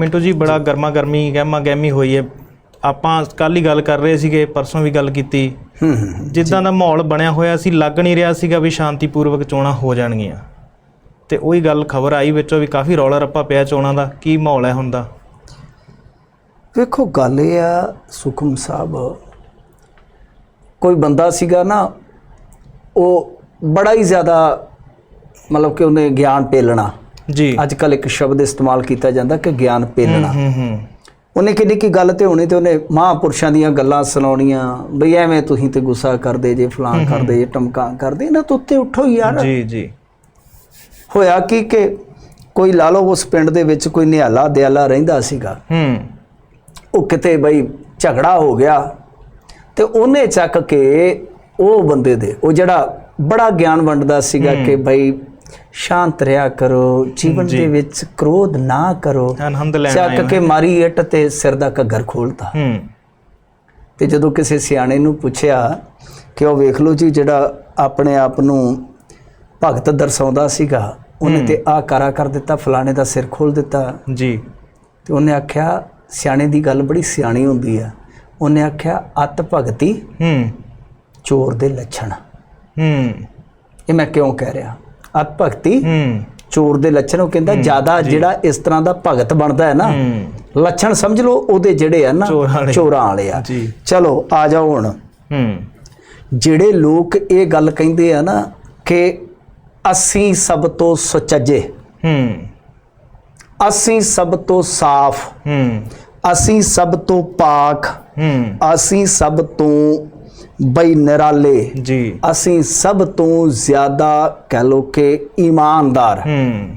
ਮਿੰਟੂ ਜੀ ਬੜਾ ਗਰਮਾ ਗਰਮੀ ਗਹਿਮਾ ਗਹਿਮੀ ਹੋਈ ਹੈ ਆਪਾਂ ਕੱਲ ਹੀ ਗੱਲ ਕਰ ਰਹੇ ਸੀਗੇ ਪਰਸੋਂ ਵੀ ਗੱਲ ਕੀਤੀ। ਹੂੰ ਹੂੰ ਜਿੱਦਾਂ ਦਾ ਮਾਹੌਲ ਬਣਿਆ ਹੋਇਆ ਸੀ ਲੱਗ ਨਹੀਂ ਰਿਹਾ ਸੀਗਾ ਵੀ ਸ਼ਾਂਤੀਪੂਰਵਕ ਚੋਣਾਂ ਹੋ ਜਾਣਗੀਆਂ। ਤੇ ਉਹੀ ਗੱਲ ਖਬਰ ਆਈ ਵਿੱਚੋਂ ਵੀ ਕਾਫੀ ਰੌਲਾ ਰੱਪਾ ਪਿਆ ਚੋਣਾਂ ਦਾ। ਕੀ ਮਾਹੌਲ ਹੈ ਹੁਣ ਦਾ? ਵੇਖੋ ਗੱਲ ਇਹ ਆ ਸੁਖਮ ਸਾਹਿਬ ਕੋਈ ਬੰਦਾ ਸੀਗਾ ਨਾ ਉਹ ਬੜਾ ਹੀ ਜ਼ਿਆਦਾ ਮਤਲਬ ਕਿ ਉਹਨੇ ਗਿਆਨ ਪੇਲਣਾ ਜੀ। ਅੱਜ ਕੱਲ ਇੱਕ ਸ਼ਬਦ ਇਸਤੇਮਾਲ ਕੀਤਾ ਜਾਂਦਾ ਕਿ ਗਿਆਨ ਪੇਲਣਾ। ਹੂੰ ਹੂੰ ਉਹਨੇ ਕਿੰਨੀ ਕੀ ਗੱਲ ਤੇ ਹੋਣੀ ਤੇ ਉਹਨੇ ਮਹਾਂਪੁਰਸ਼ਾਂ ਦੀਆਂ ਗੱਲਾਂ ਸੁਣਾਉਣੀਆਂ ਬਈ ਐਵੇਂ ਤੁਸੀਂ ਤੇ ਗੁੱਸਾ ਕਰਦੇ ਜੇ ਫਲਾਂ ਕਰਦੇ ਜੇ ਟਮਕਾਂ ਕਰਦੇ ਇਹਨਾਂ ਤੋਂ ਉੱਤੇ ਉੱਠੋ ਯਾਰ। ਜੀ ਜੀ। ਹੋਇਆ ਕੀ ਕਿ ਕੋਈ ਲਾ ਲਓ ਉਸ ਪਿੰਡ ਦੇ ਵਿੱਚ ਕੋਈ ਨਿਹਾਲਾ ਦਿਆਲਾ ਰਹਿੰਦਾ ਸੀਗਾ। ਹੂੰ। ਉਹ ਕਿਤੇ ਬਈ ਝਗੜਾ ਹੋ ਗਿਆ ਤੇ ਉਹਨੇ ਚੱਕ ਕੇ ਉਹ ਬੰਦੇ ਦੇ ਉਹ ਜਿਹੜਾ ਬੜਾ ਗਿਆਨ ਵੰਡਦਾ ਸੀਗਾ ਕਿ ਬਈ ਸ਼ਾਂਤ ਰਿਹਾ ਕਰੋ ਜੀਵਨ ਦੇ ਵਿੱਚ ਕ੍ਰੋਧ ਨਾ ਕਰੋ। ਚੱਕ ਕੇ ਮਾਰੀ ਇੱਟ ਤੇ ਸਿਰ ਦਾ ਘੱਗਰ ਖੋਲਤਾ। ਤੇ ਜਦੋਂ ਕਿਸੇ ਸਿਆਣੇ ਨੂੰ ਪੁੱਛਿਆ ਕਿ ਉਹ ਵੇਖ ਲਓ ਜੀ ਜਿਹੜਾ ਆਪਣੇ ਆਪ ਨੂੰ ਭਗਤ ਦਰਸਾਉਂਦਾ ਸੀਗਾ ਉਹਨੇ ਤੇ ਆ ਕਾਰਾ ਕਰ ਦਿੱਤਾ ਫਲਾਣੇ ਦਾ ਸਿਰ ਖੋਲ ਦਿੱਤਾ। ਜੀ। ਤੇ ਉਹਨੇ ਆਖਿਆ ਸਿਆਣੇ ਦੀ ਗੱਲ ਬੜੀ ਸਿਆਣੀ ਹੁੰਦੀ ਆ। ਉਹਨੇ ਆਖਿਆ ਅਤ ਭਗਤੀ ਹੂੰ। ਚੋਰ ਦੇ ਲੱਛਣ। ਹੂੰ। ਇਹ ਮੈਂ ਕਿਉਂ ਕਹਿ ਰਿਹਾ? ਅਤ ਭਗਤੀ ਚੋਰ ਦੇ ਲੱਛਣ ਉਹ ਕਹਿੰਦਾ ਜ਼ਿਆਦਾ ਜਿਹੜਾ ਇਸ ਤਰ੍ਹਾਂ ਦਾ ਭਗਤ ਬਣਦਾ ਹੈ ਨਾ ਲੱਛਣ ਸਮਝ ਲਓ ਉਹਦੇ ਜਿਹੜੇ ਆ ਨਾ ਚੋਰਾਂ ਵਾਲੇ। ਆ। ਚਲੋ ਆ ਜਾਓ ਹੁਣ। ਜਿਹੜੇ ਲੋਕ ਇਹ ਗੱਲ ਕਹਿੰਦੇ ਆ ਨਾ ਕਿ ਅਸੀਂ ਸਭ ਤੋਂ ਸੁਚੱਜੇ। ਹੂੰ। ਅਸੀਂ ਸਭ ਤੋਂ ਸਾਫ਼। ਹੂੰ। ਅਸੀਂ ਸਭ ਤੋਂ ਪਾਕ। ਹੂੰ। ਅਸੀਂ ਸਭ ਤੋਂ ਬਈ ਨਿਰਾਲੇ। ਜੀ। ਅਸੀਂ ਸਭ ਤੋਂ ਜ਼ਿਆਦਾ ਕਹਿ ਲੋ ਕਿ ਇਮਾਨਦਾਰ। ਹੂੰ।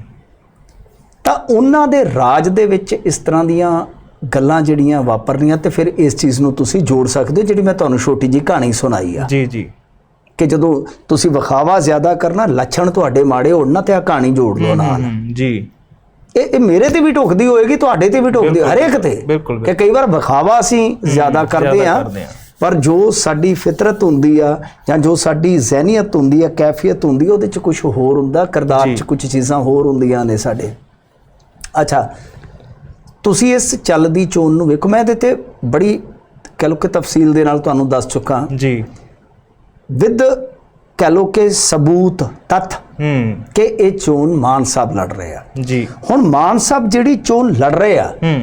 ਤਾਂ ਉਹਨਾਂ ਦੇ ਰਾਜ ਦੇ ਵਿੱਚ ਇਸ ਤਰ੍ਹਾਂ ਦੀਆਂ ਗੱਲਾਂ ਜਿਹੜੀਆਂ ਵਾਪਰਨੀਆਂ ਤੇ ਫਿਰ ਇਸ ਚੀਜ਼ ਨੂੰ ਤੁਸੀਂ ਜੋੜ ਸਕਦੇ ਹੋ ਜਿਹੜੀ ਮੈਂ ਤੁਹਾਨੂੰ ਛੋਟੀ ਜੀ ਕਹਾਣੀ ਸੁਣਾਈ ਆ। ਜੀ ਜੀ। ਕਿ ਜਦੋਂ ਤੁਸੀਂ ਵਿਖਾਵਾ ਜ਼ਿਆਦਾ ਕਰਨਾ ਲੱਛਣ ਤੁਹਾਡੇ ਮਾੜੇ ਹੋਣ ਨਾ ਤੇ ਆ ਕਹਾਣੀ ਜੋੜ ਲਓ ਨਾਲ। ਜੀ। ਇਹ ਇਹ ਮੇਰੇ ਤੇ ਵੀ ਢੁਕਦੀ ਹੋਏਗੀ ਤੁਹਾਡੇ ਤੇ ਵੀ ਢੁਕਦੀ ਹਰੇਕ ਤੇ। ਕਿ ਕਈ ਵਾਰ ਵਿਖਾਵਾ ਅਸੀਂ ਜ਼ਿਆਦਾ ਕਰਦੇ ਆ। ਪਰ ਜੋ ਸਾਡੀ ਫਿਤਰਤ ਹੁੰਦੀ ਆ ਜਾਂ ਜੋ ਸਾਡੀ ਜ਼ਹਿਨੀਅਤ ਹੁੰਦੀ ਆ ਕੈਫੀਅਤ ਹੁੰਦੀ ਉਹਦੇ ਚ ਕੁਝ ਹੋਰ ਹੁੰਦਾ ਕਿਰਦਾਰ ਚ ਕੁਝ ਚੀਜ਼ਾਂ ਹੋਰ ਹੁੰਦੀਆਂ ਨੇ ਸਾਡੇ। ਅੱਛਾ ਤੁਸੀਂ ਇਸ ਚੱਲਦੀ ਚੋਣ ਨੂੰ ਵੇਖੋ ਮੈਂ ਇਹਦੇ ਤੇ ਬੜੀ ਕਹਿ ਲਓ ਕਿ ਤਫਸੀਲ ਦੇ ਨਾਲ ਤੁਹਾਨੂੰ ਦੱਸ ਚੁੱਕਾ। ਜੀ। ਵਿਦ ਕਹਿ ਲਓ ਕਿ ਸਬੂਤ ਤੱਥ ਹੂੰ। ਕਿ ਇਹ ਚੋਣ ਮਾਨ ਸਾਹਿਬ ਲੜ ਰਹੇ ਆ। ਜੀ। ਹੁਣ ਮਾਨ ਸਾਹਿਬ ਜਿਹੜੀ ਚੋਣ ਲੜ ਰਹੇ ਆ ਹੂੰ।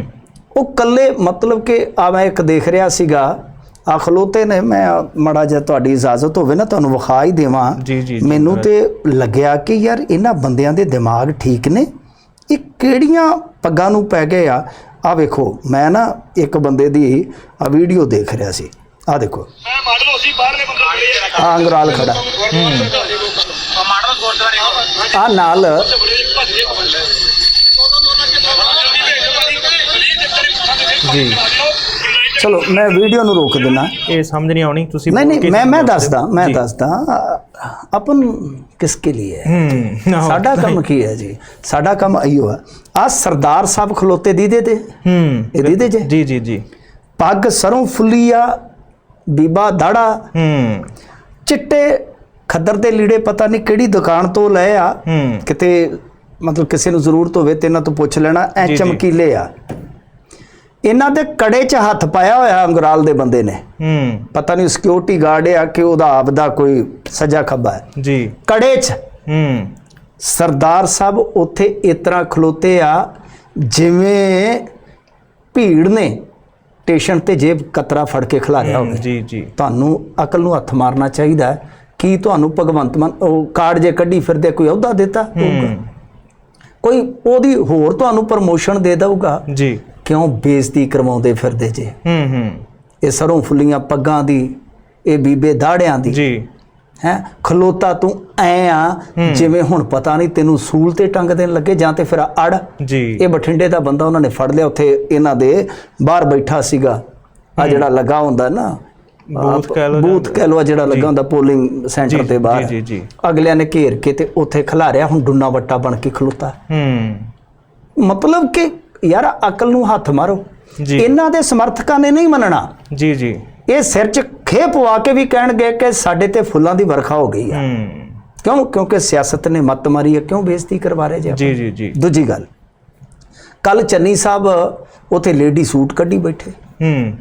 ਉਹ ਕੱਲੇ ਮਤਲਬ ਕਿ ਆ ਮੈਂ ਇੱਕ ਦੇਖ ਰਿਹਾ ਸੀਗਾ ਆ ਖਲੋਤੇ ਨੇ ਮੈਂ ਮੜਾ ਜੇ ਤੁਹਾਡੀ ਇਜਾਜ਼ਤ ਹੋਵੇ ਨਾ ਤੁਹਾਨੂੰ ਵਿਖਾ ਹੀ ਦੇਵਾਂ। ਜੀ, ਜੀ, ਜੀ, ਮੈਨੂੰ ਤੇ ਲੱਗਿਆ ਕਿ ਯਾਰ ਇਹਨਾਂ ਬੰਦਿਆਂ ਦੇ ਦਿਮਾਗ ਠੀਕ ਨੇ। ਇਹ ਕਿਹੜੀਆਂ ਪੱਗਾਂ ਨੂੰ ਪੈ ਗਏ ਆ? ਆ ਵੇਖੋ ਮੈਂ ਨਾ ਇੱਕ ਬੰਦੇ ਦੀ ਆ ਵੀਡੀਓ ਦੇਖ ਰਿਹਾ ਸੀ। ਆ ਦੇਖੋ। ਮੈਂ ਮਾਡਲ ਉਸੇ ਬਾਹਰਲੇ ਬੰਦੇ ਆ ਅੰਗਰਾਲ ਖੜਾ। ਆ ਨਾਲ ਜੀ। ਚਲੋ ਮੈਂ ਵੀਡੀਓ ਨੂੰ ਰੋਕ ਦਿੰਦਾ। ਇਹ ਸਮਝ ਨਹੀਂ ਆਉਣੀ ਤੁਸੀਂ ਨਹੀਂ ਨਹੀਂ ਮੈਂ ਮੈਂ ਦੱਸਦਾ ਮੈਂ ਦੱਸਦਾ। ਆਪਨ ਕਿਸ ਕੇ ਲਈ ਹੈ? ਸਾਡਾ ਕੰਮ ਕੀ ਹੈ ਜੀ? ਸਾਡਾ ਕੰਮ ਆਈਓ ਹੈ ਆ ਸਰਦਾਰ ਸਾਹਿਬ ਖਲੋਤੇ ਦੀਦੇ ਤੇ। ਹੂੰ ਇਹ ਦੀਦੇ ਜੀ? ਜੀ ਜੀ ਜੀ। ਪੱਗ ਸਰੋਂ ਫੁੱਲੀਆ ਬੀਬਾ ਦਾੜਾ। ਹੂੰ। ਚਿੱਟੇ ਖੱਦਰ ਦੇ ਲੀੜੇ ਪਤਾ ਨਹੀਂ ਕਿਹੜੀ ਦੁਕਾਨ ਤੋਂ ਲਏ ਆ। ਕਿਤੇ ਮਤਲਬ ਕਿਸੇ ਨੂੰ ਜ਼ਰੂਰਤ ਹੋਵੇ ਤੇ ਇਹਨਾਂ ਤੋਂ ਪੁੱਛ ਲੈਣਾ। ਐ ਚਮਕੀਲੇ ਆ। ਇਹਨਾਂ ਦੇ ਕੜੇ 'ਚ ਹੱਥ ਪਾਇਆ ਹੋਇਆ ਅੰਗਰਾਲ ਦੇ ਬੰਦੇ ਨੇ। ਹੂੰ। ਪਤਾ ਨਹੀਂ ਸਿਕਿਉਰਿਟੀ ਗਾਰਡ ਆ ਕਿ ਉਹਦਾ ਆਪਦਾ ਕੋਈ ਸੱਜਾ ਖੱਬਾ ਹੈ। ਜੀ। ਕੜੇ 'ਚ। ਹੂੰ। ਸਰਦਾਰ ਸਾਹਿਬ ਉੱਥੇ ਇਸ ਤਰ੍ਹਾਂ ਖਲੋਤੇ ਆ ਜਿਵੇਂ ਭੀੜ ਨੇ ਸਟੇਸ਼ਨ ਤੇ ਜੇਬ ਕਤਰਾ ਫੜ ਕੇ ਖਿਲਾਰਿਆ ਹੋਵੇ। ਜੀ ਜੀ। ਤੁਹਾਨੂੰ ਅਕਲ ਨੂੰ ਹੱਥ ਮਾਰਨਾ ਚਾਹੀਦਾ ਹੈ। ਕੀ ਤੁਹਾਨੂੰ ਭਗਵੰਤ ਮਾਨ ਉਹ ਕਾਰਡ ਜੇ ਕੱਢੀ ਫਿਰਦੇ ਕੋਈ ਅਹੁਦਾ ਦਿੱਤਾ ਕੋਈ ਉਹਦੀ ਹੋਰ ਤੁਹਾਨੂੰ ਪ੍ਰਮੋਸ਼ਨ ਦੇ ਦਊਗਾ? ਜੀ। ਕਿਉਂ ਬੇਇੱਜ਼ਤੀ ਕਰਵਾਉਂਦੇ ਫਿਰਦੇ ਜੇ? ਹੂੰ ਹੂੰ। ਇਹ ਸਰੋਂ ਫੁੱਲੀਆਂ ਪੱਗਾਂ ਦੀ ਇਹ ਬੀਬੇ ਦਾੜਿਆਂ ਦੀ। ਜੀ। ਹੈ? ਖਲੋਤਾ ਤੂੰ ਐ ਆ ਜਿਵੇਂ ਹੁਣ ਪਤਾ ਨਹੀਂ ਤੈਨੂੰ ਸੂਲ ਤੇ ਟੰਗ ਦੇਣ ਲੱਗੇ ਜਾਂ ਤੇ ਫਿਰ ਅੜ। ਜੀ। ਇਹ ਬਠਿੰਡੇ ਦਾ ਬੰਦਾ ਉਹਨਾਂ ਨੇ ਫੜ ਲਿਆ ਉੱਥੇ ਇਹਨਾਂ ਦੇ ਬਾਹਰ ਬੈਠਾ ਸੀਗਾ। ਆ ਜਿਹੜਾ ਲੱਗਾ ਹੁੰਦਾ ਨਾ ਬੂਥ ਕਹਿ ਲਓ ਬੂਥ ਕਹਿ ਆਹ ਜਿਹੜਾ ਲੱਗਾ ਹੁੰਦਾ ਪੋਲਿੰਗ ਸੈਂਟਰ ਤੇ ਬਾਹਰ ਜੀ, ਜੀ, ਜੀ। ਅਗਲਿਆਂ ਨੇ ਘੇਰ ਕੇ ਤੇ ਉੱਥੇ ਖਿਲਾਰਿਆ ਹੁਣ ਡੁੰਨਾ ਵੱਟਾ ਬਣ ਕੇ ਖਲੋਤਾ। ਹੂੰ। ਮਤਲਬ ਕਿ ਯਾਰ ਅਕਲ ਨੂੰ ਹੱਥ ਮਾਰੋ। ਇਹਨਾਂ ਦੇ ਸਮਰਥਕਾਂ ਨੇ ਨਹੀਂ ਮੰਨਣਾ। ਜੀ ਜੀ। ਇਹ ਸਿਰ 'ਚ ਖੇ ਪਵਾ ਕੇ ਵੀ ਕਹਿਣਗੇ ਕਿ ਸਾਡੇ ਤੇ ਫੁੱਲਾਂ ਦੀ ਵਰਖਾ ਹੋ ਗਈ ਆ ਹੂੰ। ਕਿਉਂ? ਕਿਉਂਕਿ ਸਿਆਸਤ ਨੇ ਮੱਤ ਮਾਰੀ ਹੈ ਕਿਉਂ ਬੇਇੱਜ਼ਤੀ ਕਰਵਾ ਰਹੇ ਜੀ ਜੀ ਜੀ ਜੀ। ਦੂਜੀ ਗੱਲ ਕੱਲ ਚੰਨੀ ਸਾਹਿਬ ਉਥੇ ਲੇਡੀ ਸੂਟ ਕੱਢੀ ਬੈਠੇ। ਹੂੰ।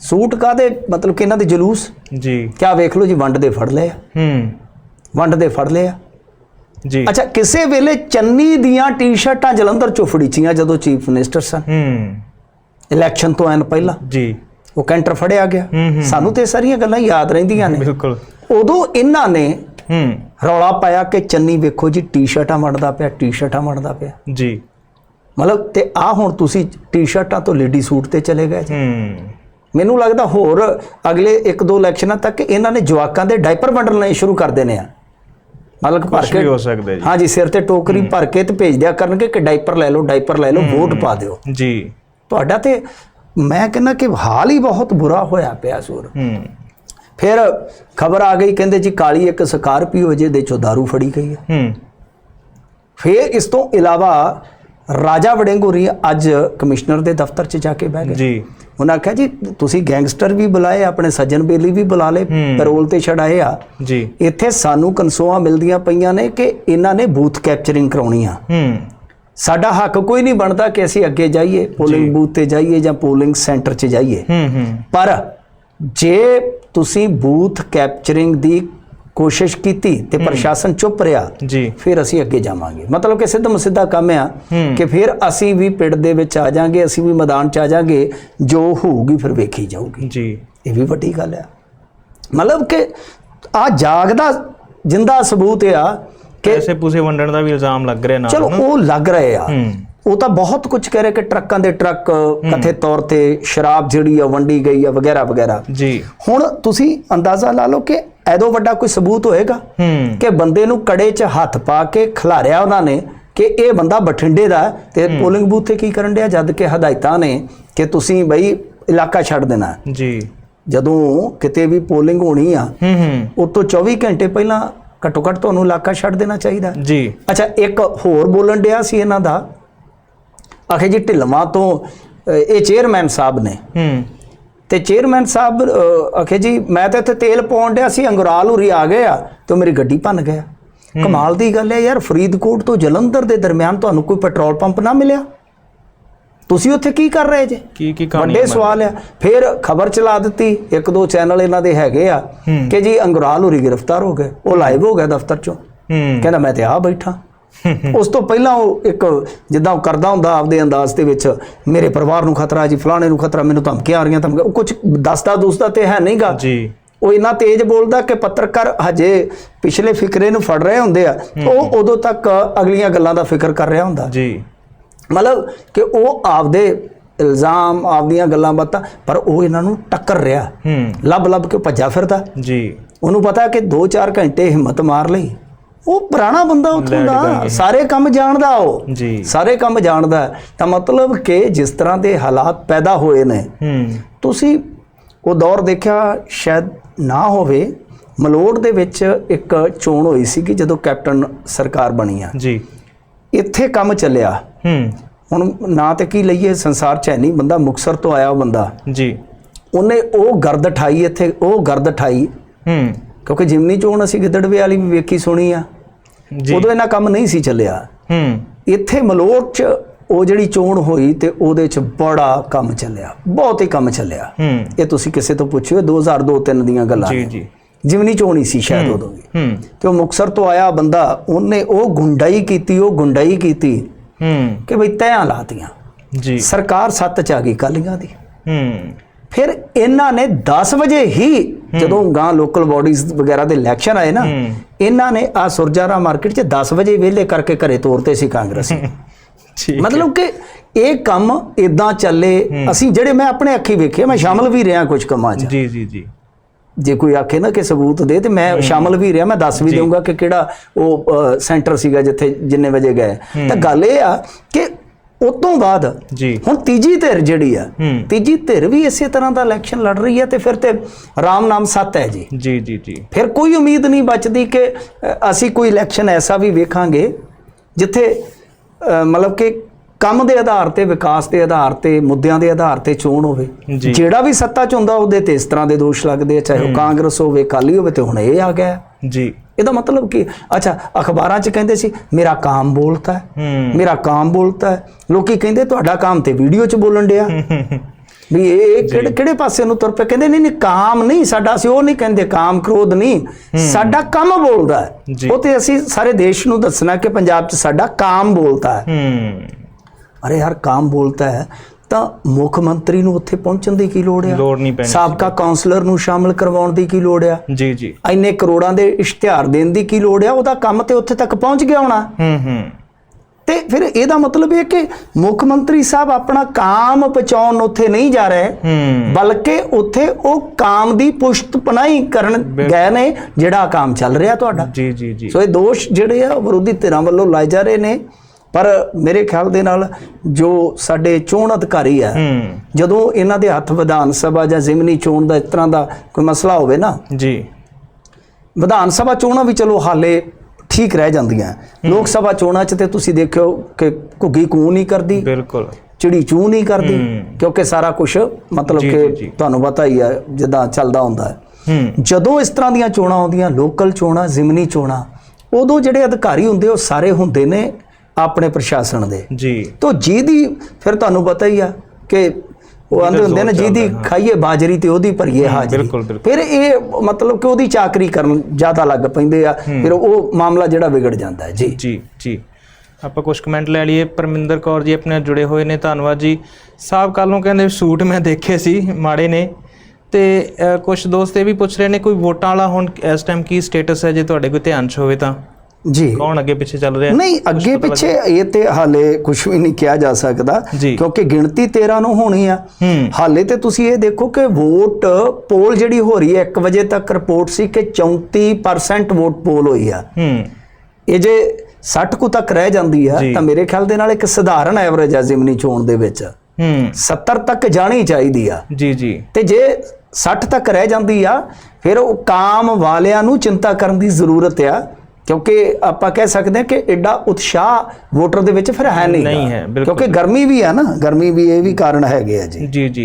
ਸੂਟ ਕਾਦੇ ਮਤਲਬ ਕਿ ਇਹਨਾਂ ਦੇ ਜਲੂਸ? ਜੀ। ਕਿਆ ਵੇਖ ਲਓ ਜੀ ਵੰਡ ਦੇ ਫੜ ਲਏ ਹੂੰ। ਵੰਡ ਦੇ ਫੜ ਲਏ ਆ। ਜੀ। ਅੱਛਾ ਕਿਸੇ ਵੇਲੇ ਚੰਨੀ ਦੀਆਂ ਟੀ-ਸ਼ਰਟਾਂ ਜਲੰਧਰ ਚੋਂ ਫੜੀਚੀਆਂ ਜਦੋਂ ਚੀਫ ਮਿਨਿਸਟਰ ਸਨ? ਹੂੰ। ਇਲੈਕਸ਼ਨ ਤੋਂ ਐਨ ਪਹਿਲਾਂ? ਜੀ। ਉਹ ਕੈਂਟਰ ਫੜਿਆ ਗਿਆ। ਸਾਨੂੰ ਤੇ ਸਾਰੀਆਂ ਗੱਲਾਂ ਯਾਦ ਰਹਿੰਦੀਆਂ ਨੇ। ਬਿਲਕੁਲ। ਉਦੋਂ ਇਹਨਾਂ ਨੇ ਹੂੰ। ਰੌਲਾ ਪਾਇਆ ਕਿ ਚੰਨੀ ਵੇਖੋ ਜੀ ਟੀ-ਸ਼ਰਟਾਂ ਵੰਡਦਾ ਪਿਆ ਟੀ-ਸ਼ਰਟਾਂ ਵੰਡਦਾ ਪਿਆ। ਜੀ। ਮਤਲਬ ਤੇ ਆ ਹੁਣ ਤੁਸੀਂ ਟੀ-ਸ਼ਰਟਾਂ ਤੋਂ ਲੇਡੀ ਸੂਟ ਤੇ ਚਲੇ ਗਏ ਜੀ। ਹੂੰ। ਮੈਨੂੰ ਲੱਗਦਾ ਹੋਰ ਅਗਲੇ 1-2 ਇਲੈਕਸ਼ਨਾਂ ਤੱਕ ਇਹਨਾਂ ਨੇ ਜਵਾਕਾਂ ਦੇ ਡਾਈਪਰ ਵੰਡਣੇ ਸ਼ੁਰੂ ਕਰ ਦੇਣੇ ਆ। ਮਤਲਬ ਕਿ ਭਰ ਕੇ ਹੋ ਸਕਦਾ ਜੀ। ਹਾਂਜੀ ਸਿਰ ਤੇ ਟੋਕਰੀ ਭਰ ਕੇ ਤੇ ਭੇਜ ਦਿਆ ਕਰਨਗੇ ਕਿ ਡਾਈਪਰ ਲੈ ਲਓ ਡਾਈਪਰ ਲੈ ਲਓ ਵੋਟ ਪਾ ਦਿਓ। ਜੀ। ਤੁਹਾਡਾ ਤੇ ਮੈਂ ਕਹਿੰਦਾ ਕਿ ਹਾਲ ਹੀ ਬਹੁਤ ਬੁਰਾ ਹੋਇਆ ਪਿਆ ਸੂਰ। ਹੂੰ। ਫਿਰ ਖਬਰ ਆ ਗਈ ਕਹਿੰਦੇ ਜੀ ਕਾਲੀ ਇੱਕ ਸਕਾਰਪੀਓ ਜਿਹਦੇ ਚੋਂ दारू ਫੜੀ ਗਈ ਹੈ। ਹੂੰ। ਫਿਰ ਇਸ ਤੋਂ ਇਲਾਵਾ ਰਾਜਾ ਵੜਿੰਗੁਰੀ ਅੱਜ ਕਮਿਸ਼ਨਰ ਦੇ ਦਫ਼ਤਰ 'ਚ ਜਾ ਕੇ ਬਹਿ ਗਏ। ਜੀ। ਉਹਨਾਂ ਆਖਿਆ ਜੀ ਤੁਸੀਂ ਗੈਂਗਸਟਰ ਵੀ ਬੁਲਾਏ ਆਪਣੇ ਸੱਜਣ ਬੇਲੀ ਵੀ ਬੁਲਾ ਲਏ। ਪੈਰੋਲ ਤੇ ਛਡਾਏ ਆ। ਜੀ। ਇੱਥੇ ਸਾਨੂੰ ਕਨਸੋਆਂ ਮਿਲਦੀਆਂ ਪਈਆਂ ਨੇ ਕਿ ਇਹਨਾਂ ਨੇ ਬੂਥ ਕੈਪਚਰਿੰਗ ਕਰਾਉਣੀ ਆ ਹੂੰ। ਸਾਡਾ ਹੱਕ ਕੋਈ ਨਹੀਂ ਬਣਦਾ ਕਿ ਅਸੀਂ ਅੱਗੇ ਜਾਈਏ ਪੋਲਿੰਗ ਬੂਥ ਤੇ ਜਾਈਏ ਜਾਂ ਪੋਲਿੰਗ ਸੈਂਟਰ 'ਚ ਜਾਈਏ। ਹੂੰ ਹੂੰ। ਪਰ ਜੇ ਤੁਸੀਂ ਬੂਥ ਕੈਪਚਰਿੰਗ ਦੀ ਕੋਸ਼ਿਸ਼ ਕੀਤੀ ਤੇ ਪ੍ਰਸ਼ਾਸਨ ਚੁੱਪ ਰਿਹਾ ਜੀ। ਫਿਰ ਅਸੀਂ ਅੱਗੇ ਜਾਵਾਂਗੇ। ਮਤਲਬ ਕਿ ਸਿੱਧਮ ਸਿੱਧਾ ਕੰਮ ਆ। ਕਿ ਫਿਰ ਅਸੀਂ ਵੀ ਪਿੰਡ ਦੇ ਵਿੱਚ ਆ ਜਾਾਂਗੇ ਅਸੀਂ ਵੀ ਮੈਦਾਨ 'ਚ ਆ ਜਾਾਂਗੇ ਜੋ ਹੋਊਗੀ ਫਿਰ ਵੇਖੀ ਜਾਊਗੀ। ਜੀ। ਇਹ ਵੀ ਵੱਡੀ ਗੱਲ ਆ। ਮਤਲਬ ਕਿ ਆ ਜਾਗਦਾ ਜਿੰਦਾ ਸਬੂਤ ਆ ਕਿ ਪੈਸੇ ਪੂਸੇ ਵੰਡਣ ਦਾ ਵੀ ਇਲਜ਼ਾਮ ਲੱਗ ਰਿਹਾ ਨਾਲ ਚਲੋ ਉਹ ਲੱਗ ਰਹੇ ਆ। ਉਹ ਤਾਂ ਬਹੁਤ ਕੁਝ ਕਹਿ ਰਹੇ ਕਿ ਟਰੱਕਾਂ ਦੇ ਟਰੱਕ ਕਥੇ ਤੌਰ ਤੇ ਸ਼ਰਾਬ ਜਿਹੜੀ ਆ ਵੰਡੀ ਗਈ ਆ ਵਗੈਰਾ ਵਗੈਰਾ ਜੀ। ਹੁਣ ਤੁਸੀਂ ਅੰਦਾਜ਼ਾ ਲਾ ਲਓ ਕਿ ਐਦੋਂ ਵੱਡਾ ਕੋਈ ਸਬੂਤ ਹੋਏਗਾ ਕਿ ਬੰਦੇ ਨੂੰ ਕੜੇ 'ਚ ਹੱਥ ਪਾ ਕੇ ਖਿਲਾਰਿਆ ਉਹਨਾਂ ਨੇ ਕਿ ਇਹ ਬੰਦਾ ਬਠਿੰਡੇ ਦਾ ਤੇ ਪੋਲਿੰਗ ਬੂਥ ਤੇ ਕੀ ਕਰਨ ਡਿਆ? ਜਦ ਕਿ ਹਦਾਇਤਾਂ ਨੇ ਕਿ ਤੁਸੀਂ ਬਈ ਇਲਾਕਾ ਛੱਡ ਦੇਣਾ। ਜੀ। ਜਦੋਂ ਕਿਤੇ ਵੀ ਪੋਲਿੰਗ ਹੋਣੀ ਆ ਹੂੰ ਹੂੰ। ਉਹ ਤੋਂ 24 ਘੰਟੇ ਪਹਿਲਾਂ ਘੱਟੋ ਘੱਟ ਤੁਹਾਨੂੰ ਇਲਾਕਾ ਛੱਡ ਦੇਣਾ ਚਾਹੀਦਾ। ਜੀ। ਅੱਛਾ ਇੱਕ ਹੋਰ ਬੋਲਣ ਡਿਆ ਸੀ ਇਹਨਾਂ ਦਾ ਆਖੇ ਜੀ ਢਿਲਵਾਂ ਤੋਂ ਇਹ ਚੇਅਰਮੈਨ ਸਾਹਿਬ ਨੇ ਹੂੰ। ਤੇ ਚੇਅਰਮੈਨ ਸਾਹਿਬ ਆਖੇ ਜੀ ਮੈਂ ਤਾਂ ਇੱਥੇ ਤੇਲ ਪਾਉਣ ਡਿਆ ਸੀ ਅੰਗੁਰਾਲ ਉਰੀ ਆ ਗਏ ਆ ਤੇ ਮੇਰੀ ਗੱਡੀ ਭੰਨ ਗਿਆ। ਕਮਾਲ ਦੀ ਗੱਲ ਹੈ ਯਾਰ ਫਰੀਦਕੋਟ ਤੋਂ ਜਲੰਧਰ ਦੇ ਦਰਮਿਆਨ ਤੁਹਾਨੂੰ ਕੋਈ ਪੈਟਰੋਲ ਪੰਪ ਨਾ ਮਿਲਿਆ। ਤੁਸੀਂ ਉੱਥੇ ਕੀ ਕਰ ਰਹੇ ਜੇ? ਕੀ ਕੀ ਕਹਾਣੀ ਵੱਡੇ ਸਵਾਲ ਆ। ਫਿਰ ਖਬਰ ਚਲਾ ਦਿੱਤੀ ਇੱਕ ਦੋ ਚੈਨਲ ਇਹਨਾਂ ਦੇ ਹੈਗੇ ਆ। ਕਿ ਜੀ ਅੰਗੁਰਾਲ ਹੋਰੀ ਗ੍ਰਿਫਤਾਰ ਹੋ ਗਏ ਉਹ ਲਾਈਵ ਹੋ ਗਿਆ ਦਫ਼ਤਰ ਚੋਂ। ਕਹਿੰਦਾ ਮੈਂ ਤੇ ਆ ਬੈਠਾ। ਉਸ ਤੋਂ ਪਹਿਲਾਂ ਉਹ ਇੱਕ ਜਿੱਦਾਂ ਉਹ ਕਰਦਾ ਹੁੰਦਾ ਆਪਦੇ ਅੰਦਾਜ਼ ਦੇ ਵਿੱਚ ਮੇਰੇ ਪਰਿਵਾਰ ਨੂੰ ਖਤਰਾ ਜੀ ਫਲਾਣੇ ਨੂੰ ਖਤਰਾ ਮੈਨੂੰ ਧਮਕੀਆਂ ਆ ਰਹੀਆਂ ਧਮਕੀਆਂ ਉਹ ਕੁਝ ਦੱਸਦਾ ਦੂਸਦਾ ਤੇ ਹੈ ਨਹੀਂਗਾ। ਜੀ। ਉਹ ਇੰਨਾ ਤੇਜ਼ ਬੋਲਦਾ ਕਿ ਪੱਤਰਕਾਰ ਹਜੇ ਪਿਛਲੇ ਫਿਕਰੇ ਨੂੰ ਫੜ ਰਹੇ ਹੁੰਦੇ ਆ। ਉਹ ਉਦੋਂ ਤੱਕ ਅਗਲੀਆਂ ਗੱਲਾਂ ਦਾ ਫਿਕਰ ਕਰ ਰਿਹਾ ਹੁੰਦਾ। ਜੀ। ਮਤਲਬ ਕਿ ਉਹ ਆਪਦੇ ਇਲਜ਼ਾਮ ਆਪਦੀਆਂ ਗੱਲਾਂ ਬਾਤਾਂ ਪਰ ਉਹ ਇਹਨਾਂ ਨੂੰ ਟੱਕਰ ਰਿਹਾ। ਲੱਭ ਲੱਭ ਕੇ ਭੱਜਾ ਫਿਰਦਾ। ਜੀ। ਉਹਨੂੰ ਪਤਾ ਕਿ 2-4 ਘੰਟੇ ਹਿੰਮਤ ਮਾਰ ਲਈ। ਉਹ ਪੁਰਾਣਾ ਬੰਦਾ ਉੱਥੋਂ ਦਾ। ਸਾਰੇ ਕੰਮ ਜਾਣਦਾ ਉਹ। ਜੀ। ਸਾਰੇ ਕੰਮ ਜਾਣਦਾ। ਤਾਂ ਮਤਲਬ ਕਿ ਜਿਸ ਤਰ੍ਹਾਂ ਦੇ ਹਾਲਾਤ ਪੈਦਾ ਹੋਏ ਨੇ ਤੁਸੀਂ ਉਹ ਦੌਰ ਦੇਖਿਆ ਸ਼ਾਇਦ ਨਾ ਹੋਵੇ ਮਲੋੜ ਦੇ ਵਿੱਚ ਇੱਕ ਚੋਣ ਹੋਈ ਸੀ ਕਿ ਜਦੋਂ ਕੈਪਟਨ ਸਰਕਾਰ ਬਣੀ ਆ। ਜੀ। ਇੱਥੇ ਕੰਮ ਚੱਲਿਆ। ਹੂੰ। ਹੁਣ ਨਾ ਤੇ ਕੀ ਲਈਏ ਸੰਸਾਰ ਚ ਹੈ ਨਹੀਂ। ਬੰਦਾ ਮੁਕਸਰ ਤੋਂ ਆਇਆ ਉਹ ਬੰਦਾ। ਜੀ। ਉਹਨੇ ਉਹ ਗਰਦ ਠਾਈ ਇੱਥੇ ਉਹ ਗਰਦ ਠਾਈ। ਹੂੰ। ਕਿਉਂਕਿ ਜਿਮਨੀ ਚੋਣ ਅਸੀਂ ਗਿੱਦੜਵੇ ਵਾਲੀ ਵੀ ਵੇਖੀ ਸੁਣੀ ਆ। ਉਦੋਂ ਇਹਨਾਂ ਕੰਮ ਨਹੀਂ ਸੀ ਚੱਲਿਆ। ਹੂੰ। ਇੱਥੇ ਮਲੋੜ ਚ ਉਹ ਜਿਹੜੀ ਚੋਣ ਹੋਈ ਤੇ ਉਹਦੇ ਚ ਬੜਾ ਕੰਮ ਚੱਲਿਆ। ਬਹੁਤ ਹੀ ਕੰਮ ਚੱਲਿਆ। ਹੂੰ। ਇਹ ਤੁਸੀਂ ਕਿਸੇ ਤੋਂ ਪੁੱਛਿਓ 2002-3 ਦੀਆਂ ਗੱਲਾਂ ਜੀ। ਜੀ। ਜਿਮਨੀ ਚੋਣ ਸੀ ਸ਼ਾਇਦ ਉਦੋਂ ਵੀ। ਹੂੰ। ਤੇ ਉਹ ਮੁਕਸਰ ਤੋਂ ਆਇਆ ਬੰਦਾ ਉਹਨੇ ਉਹ ਗੁੰਡਾਈ ਕੀਤੀ ਉਹ ਗੁੰਡਾਈ ਕੀਤੀ ਹੂੰ। ਕਿ ਬਈ ਤੈਆਂ ਲਾਤੀਆਂ। ਜੀ। ਸਰਕਾਰ ਸੱਤ ਚ ਆ ਗਈ ਕਾਲੀਆਂ ਦੀ। ਹੂੰ। ਫਿਰ ਇਹਨਾਂ ਨੇ 10 ਵਜੇ ਹੀ ਜਦੋਂ ਗਾਂ ਲੋਕਲ ਬਾਡੀਜ਼ ਵਗੈਰਾ ਦੇ ਇਲੈਕਸ਼ਨ ਆਏ ਨਾ। ਇਹਨਾਂ ਨੇ ਆ ਸੁਰਜਾਰਾ ਮਾਰਕੀਟ 'ਚ 10 ਵਜੇ ਵਿਹਲੇ ਕਰਕੇ ਘਰੇ ਤੋਰਤੇ ਸੀ ਕਾਂਗਰਸੀ। ਠੀਕ ਮਤਲਬ ਕਿ ਇਹ ਕੰਮ ਇਦਾਂ ਚੱਲੇ ਅਸੀਂ ਜਿਹੜੇ ਮੈਂ ਆਪਣੇ ਅੱਖੀ ਵੇਖੇ ਮੈਂ ਸ਼ਾਮਲ ਵੀ ਰਿਹਾ ਕੁਝ ਕੰਮਾਂ 'ਚ। ਜੀ ਜੀ ਜੀ। ਜੇ ਕੋਈ ਆਖੇ ਨਾ ਕਿ ਸਬੂਤ ਦੇ ਤੇ ਮੈਂ ਸ਼ਾਮਲ ਵੀ ਰਿਹਾ ਮੈਂ ਦੱਸ ਵੀ ਦਊਂਗਾ ਕਿ ਕਿਹੜਾ ਉਹ ਸੈਂਟਰ ਸੀਗਾ ਜਿੱਥੇ ਜਿੰਨੇ ਵਜੇ ਗਏ। ਤਾਂ ਗੱਲ ਇਹ ਆ ਕਿ ਉਸ ਤੋਂ ਬਾਅਦ ਜੀ। ਹੁਣ ਤੀਜੀ ਧਿਰ ਜਿਹੜੀ ਆ। ਤੀਜੀ ਧਿਰ ਵੀ ਇਸੇ ਤਰ੍ਹਾਂ ਦਾ ਇਲੈਕਸ਼ਨ ਲੜ ਰਹੀ ਹੈ ਤੇ ਫਿਰ ਤੇ ਰਾਮ ਨਾਮ ਸੱਤ ਹੈ ਜੀ। ਜੀ ਜੀ ਜੀ। ਫਿਰ ਕੋਈ ਉਮੀਦ ਨਹੀਂ ਬਚਦੀ ਕਿ ਅਸੀਂ ਕੋਈ ਇਲੈਕਸ਼ਨ ਐਸਾ ਵੀ ਵੇਖਾਂਗੇ ਜਿੱਥੇ ਮਤਲਬ ਕਿ ਕੰਮ ਦੇ ਆਧਾਰ ਤੇ ਵਿਕਾਸ ਦੇ ਆਧਾਰ ਤੇ ਮੁੱਦਿਆਂ ਦੇ ਆਧਾਰ ਤੇ ਚੋਣ ਹੋਵੇ। ਜਿਹੜਾ ਵੀ ਸੱਤਾ ਚ ਹੁੰਦਾ ਉਹਦੇ ਤੇ ਇਸ ਤਰ੍ਹਾਂ ਦੇ ਦੋਸ਼ ਲੱਗਦੇ ਆ ਚਾਹੇ ਉਹ ਕਾਂਗਰਸ ਹੋਵੇ ਕਾਲੀ ਹੋਵੇ ਤੇ ਹੁਣ ਇਹ ਆ ਗਿਆ। ਜੀ। ਇਹਦਾ ਮਤਲਬ ਕੀ? ਅੱਛਾ ਅਖਬਾਰਾਂ 'ਚ ਕਹਿੰਦੇ ਸੀ ਮੇਰਾ ਕਾਮ ਬੋਲਤਾ ਹੈ। ਮੇਰਾ ਕਾਮ ਬੋਲਤਾ ਹੈ। ਲੋਕੀ ਕਹਿੰਦੇ ਤੁਹਾਡਾ ਕਾਮ ਤੇ ਵੀਡੀਓ 'ਚ ਬੋਲਣ ਡਿਆ। ਵੀ ਇਹ ਕਿਹੜੇ ਕਿਹੜੇ ਪਾਸੇ ਨੂੰ ਤੁਰ ਪਏ ਕਹਿੰਦੇ ਨਹੀਂ ਨਹੀਂ ਕਾਮ ਨਹੀਂ ਸਾਡਾ ਅਸੀਂ ਉਹ ਨਹੀਂ ਕਹਿੰਦੇ ਕਾਮ ਕ੍ਰੋਧ ਨਹੀਂ। ਸਾਡਾ ਕੰਮ ਬੋਲਦਾ। ਹੈ। ਉਹ ਤੇ ਅਸੀਂ ਸਾਰੇ ਦੇਸ਼ ਨੂੰ ਦੱਸਣਾ ਕਿ ਪੰਜਾਬ 'ਚ ਸਾਡਾ ਕਾਮ ਬੋਲਤਾ ਹੈ। ਹੂੰ। ਅਰੇ ਯਾਰ ਕਾਮ ਬੋਲਤਾ ਹੈ ਤਾਂ ਮੁੱਖ ਮੰਤਰੀ ਨੂੰ ਉੱਥੇ ਪਹੁੰਚਣ ਦੀ ਕੀ ਲੋੜ ਆ? ਲੋੜ ਨਹੀਂ ਪੈਣੀ ਸਾਬਕਾ ਕਾਉਂਸਲਰ ਨੂੰ ਸ਼ਾਮਲ ਕਰਵਾਉਣ ਦੀ ਕੀ ਲੋੜ ਆ? ਜੀ ਜੀ। ਇੰਨੇ ਕਰੋੜਾਂ ਦੇ ਇਸ਼ਤਿਹਾਰ ਦੇਣ ਦੀ ਕੀ ਲੋੜ ਆ? ਉਹਦਾ ਕੰਮ ਤੇ ਉੱਥੇ ਤੱਕ ਪਹੁੰਚ ਗਿਆ ਹੋਣਾ। ਹੂੰ ਹੂੰ। ਤੇ ਫਿਰ ਇਹਦਾ ਮਤਲਬ ਇਹ ਕਿ ਮੁੱਖ ਮੰਤਰੀ ਸਾਹਿਬ ਆਪਣਾ ਕਾਮ ਪਹੁੰਚਾਉਣ ਉੱਥੇ ਨਹੀਂ ਜਾ ਰਹੇ ਬਲਕਿ ਉੱਥੇ ਉਹ ਕਾਮ ਦੀ ਪੁਸ਼ਤ ਪਨਾਈ ਕਰਨ ਗਏ ਨੇ ਜਿਹੜਾ ਕੰਮ ਚੱਲ ਰਿਹਾ ਤੁਹਾਡਾ। ਜੀ ਜੀ ਜੀ। ਸੋ ਇਹ ਦੋਸ਼ ਜਿਹੜੇ ਆ ਵਿਰੋਧੀ ਧਿਰਾਂ ਵੱਲੋਂ ਲਾਏ ਜਾ ਰਹੇ ਨੇ। ਪਰ ਮੇਰੇ ਖਿਆਲ ਦੇ ਨਾਲ ਜੋ ਸਾਡੇ ਚੋਣ ਅਧਿਕਾਰੀ ਆ ਹੂੰ। ਜਦੋਂ ਇਹਨਾਂ ਦੇ ਹੱਥ ਵਿਧਾਨ ਸਭਾ ਜਾਂ ਜ਼ਿਮਨੀ ਚੋਣ ਦਾ ਇਸ ਤਰ੍ਹਾਂ ਦਾ ਕੋਈ ਮਸਲਾ ਹੋਵੇ ਨਾ ਜੀ। ਵਿਧਾਨ ਸਭਾ ਚੋਣਾਂ ਵੀ ਚਲੋ ਹਾਲੇ ਠੀਕ ਰਹਿ ਜਾਂਦੀਆਂ। ਲੋਕ ਸਭਾ ਚੋਣਾਂ 'ਚ ਤੇ ਤੁਸੀਂ ਦੇਖਿਓ ਕਿ ਘੁੱਗੀ ਕੂ ਨਹੀਂ ਕਰਦੀ ਬਿਲਕੁਲ। ਚਿੜੀ ਚੂ ਨਹੀਂ ਕਰਦੀ। ਕਿਉਂਕਿ ਸਾਰਾ ਕੁਝ ਮਤਲਬ ਕਿ। ਤੁਹਾਨੂੰ ਪਤਾ ਹੀ ਹੈ ਜਿੱਦਾਂ ਚੱਲਦਾ ਹੁੰਦਾ ਹੂੰ। ਜਦੋਂ ਇਸ ਤਰ੍ਹਾਂ ਦੀਆਂ ਚੋਣਾਂ ਆਉਂਦੀਆਂ ਲੋਕਲ ਚੋਣਾਂ ਜ਼ਿਮਨੀ ਚੋਣਾਂ ਉਦੋਂ ਜਿਹੜੇ ਅਧਿਕਾਰੀ ਹੁੰਦੇ ਉਹ ਸਾਰੇ ਹੁੰਦੇ ਨੇ ਆਪਣੇ ਪ੍ਰਸ਼ਾਸਨ ਦੇ। ਜੀ। ਤੋ ਜਿਹਦੀ ਫਿਰ ਤੁਹਾਨੂੰ ਪਤਾ ਹੀ ਆ ਕਿ ਉਹ ਆਂਦੇ ਹੁੰਦੇ ਨੇ ਜਿਹਦੀ। ਖਾਈਏ ਬਾਜਰੀ ਤੇ ਉਹਦੀ ਭਰੀਏ ਹਾਜ਼ਰੀ। ਫਿਰ ਇਹ ਮਤਲਬ ਕਿ ਉਹਦੀ ਚਾਕਰੀ ਕਰਨ ਜ਼ਿਆਦਾ ਲੱਗ ਪੈਂਦੇ ਆ। ਫਿਰ ਉਹ ਮਾਮਲਾ ਜਿਹੜਾ ਵਿਗੜ ਜਾਂਦਾ ਜੀ। ਜੀ ਜੀ। ਆਪਾਂ ਕੁਝ ਕਮੈਂਟ ਲੈ ਲਈਏ। ਪਰਮਿੰਦਰ ਕੌਰ ਜੀ ਆਪਣੇ ਜੁੜੇ ਹੋਏ ਨੇ। ਧੰਨਵਾਦ ਜੀ। ਸਾਹਿਬ ਕੱਲ ਨੂੰ ਕਹਿੰਦੇ ਸੂਟ ਮੈਂ ਦੇਖੇ ਸੀ ਮਾੜੇ ਨੇ। ਤੇ ਕੁਝ ਦੋਸਤ ਇਹ ਵੀ ਪੁੱਛ ਰਹੇ ਨੇ ਕੋਈ ਵੋਟਾਂ ਵਾਲਾ ਹੁਣ ਇਸ ਟਾਈਮ ਕੀ ਸਟੇਟਸ ਹੈ? ਜੇ ਤੁਹਾਡੇ ਕੋਈ ਧਿਆਨ 'ਚ ਹੋਵੇ ਤਾਂ। ਜੀ। ਕੌਣ ਅੱਗੇ ਪਿੱਛੇ ਚੱਲ ਰਿਹਾ? ਨਹੀਂ ਅੱਗੇ ਪਿੱਛੇ ਇਹ ਤੇ ਹਾਲੇ ਕੁਝ ਵੀ ਨਹੀਂ ਕਿਹਾ ਜਾ ਸਕਦਾ। ਕਿਉਂਕਿ ਗਿਣਤੀ 13 ਨੂੰ ਹੋਣੀ ਆ। ਹਾਲੇ ਤੇ ਤੁਸੀਂ ਇਹ ਦੇਖੋ ਕਿ ਵੋਟ ਪੋਲ ਜਿਹੜੀ ਹੋ ਰਹੀ ਹੈ 1 ਵਜੇ ਤੱਕ ਰਿਪੋਰਟ ਸੀ ਕਿ 34% ਵੋਟ ਪੋਲ ਹੋਈ ਆ। ਇਹ ਜੇ 60 ਕੁ ਤੱਕ ਰਹਿ ਜਾਂਦੀ ਆ। ਤਾਂ ਮੇਰੇ ਖਿਆਲ ਦੇ ਨਾਲ ਇੱਕ ਸਧਾਰਨ ਐਵਰੇਜ ਆ ਜ਼ਿਮਨੀ ਚੋਣ ਦੇ ਵਿੱਚ। ਹੂੰ। 70 ਤੱਕ ਜਾਣੀ ਚਾਹੀਦੀ ਆ। ਜੀ ਜੀ। ਤੇ ਜੇ 60 ਤੱਕ ਰਹਿ ਜਾਂਦੀ ਆ ਫਿਰ ਉਹ ਕਾਮ ਵਾਲਿਆਂ ਨੂੰ ਚਿੰਤਾ ਕਰਨ ਦੀ ਜ਼ਰੂਰਤ ਆ। ਕਿਉਂਕਿ ਆਪਾਂ ਕਹਿ ਸਕਦੇ ਹਾਂ ਕਿ ਐਡਾ ਉਤਸ਼ਾਹ ਵੋਟਰ ਦੇ ਵਿੱਚ ਫਿਰ ਹੈ ਨਹੀਂ ਨਹੀਂ ਹੈ। ਕਿਉਂਕਿ ਗਰਮੀ ਵੀ ਆ ਨਾ ਗਰਮੀ ਵੀ ਇਹ ਵੀ ਕਾਰਨ ਹੈਗੇ ਆ ਜੀ। ਜੀ ਜੀ।